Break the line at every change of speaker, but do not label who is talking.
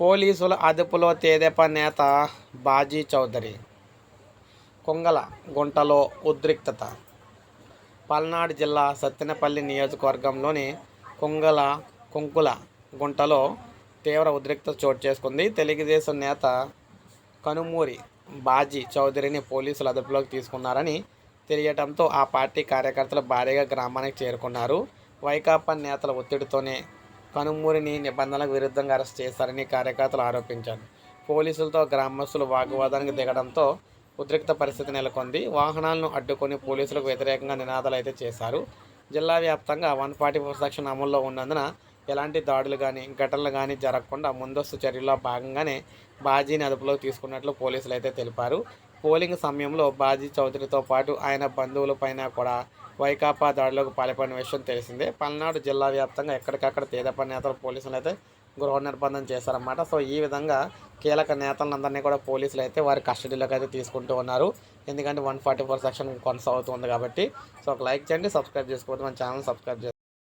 పోలీసుల అదుపులో తేదెప నేత బాజీ చౌదరి. కొంగల గుంటలో ఉద్రిక్తత. పల్నాడు జిల్లా సత్తెనపల్లి నియోజకవర్గంలోని కొంగల కొంకుల గుంటలో తీవ్ర ఉద్రిక్తత చోటు చేసుకుంది. తెలుగుదేశం నేత కనుమూరి బాజీ చౌదరిని పోలీసులు అదుపులోకి తీసుకున్నారని తెలియటంతో ఆ పార్టీ కార్యకర్తలు భారీగా గ్రామానికి చేరుకున్నారు. వైకాపా నేతల ఒత్తిడితోనే కనుమూరిని నిబంధనలకు విరుద్ధంగా అరెస్ట్ చేశారని కార్యకర్తలు ఆరోపించారు. పోలీసులతో గ్రామస్తులు వాగ్వాదానికి దిగడంతో ఉద్రిక్త పరిస్థితి నెలకొంది. వాహనాలను అడ్డుకొని పోలీసులకు వ్యతిరేకంగా నినాదాలు అయితే చేశారు. జిల్లా వ్యాప్తంగా వన్ ఫార్టీ ఫోర్ సెక్షన్ అమల్లో ఉన్నందున ఎలాంటి దాడులు కానీ ఘటనలు కానీ జరగకుండా ముందస్తు చర్యల్లో భాగంగానే బాజీని అదుపులోకి తీసుకున్నట్లు పోలీసులు అయితే తెలిపారు. పోలింగ్ సమయంలో బాజీ చౌదరితో పాటు ఆయన బంధువులపైన కూడా వైకాపా దాడులకు పాల్పడిన విషయం తెలిసిందే. పల్నాడు జిల్లా వ్యాప్తంగా ఎక్కడికక్కడ తేదప నేతలు పోలీసులు అయితే గృహ నిర్బంధం చేశారన్నమాట. సో ఈ విధంగా కీలక నేతలందరినీ కూడా పోలీసులు అయితే వారి కస్టడీలోకి అయితే తీసుకుంటూ ఉన్నారు. ఎందుకంటే వన్ ఫార్టీ ఫోర్ సెక్షన్ కొనసాగుతుంది కాబట్టి. సో ఒక లైక్ చేయండి సబ్స్క్రైబ్ చేసుకోవద్దు మన ఛానల్ సబ్స్క్రైబ్ చేసుకోండి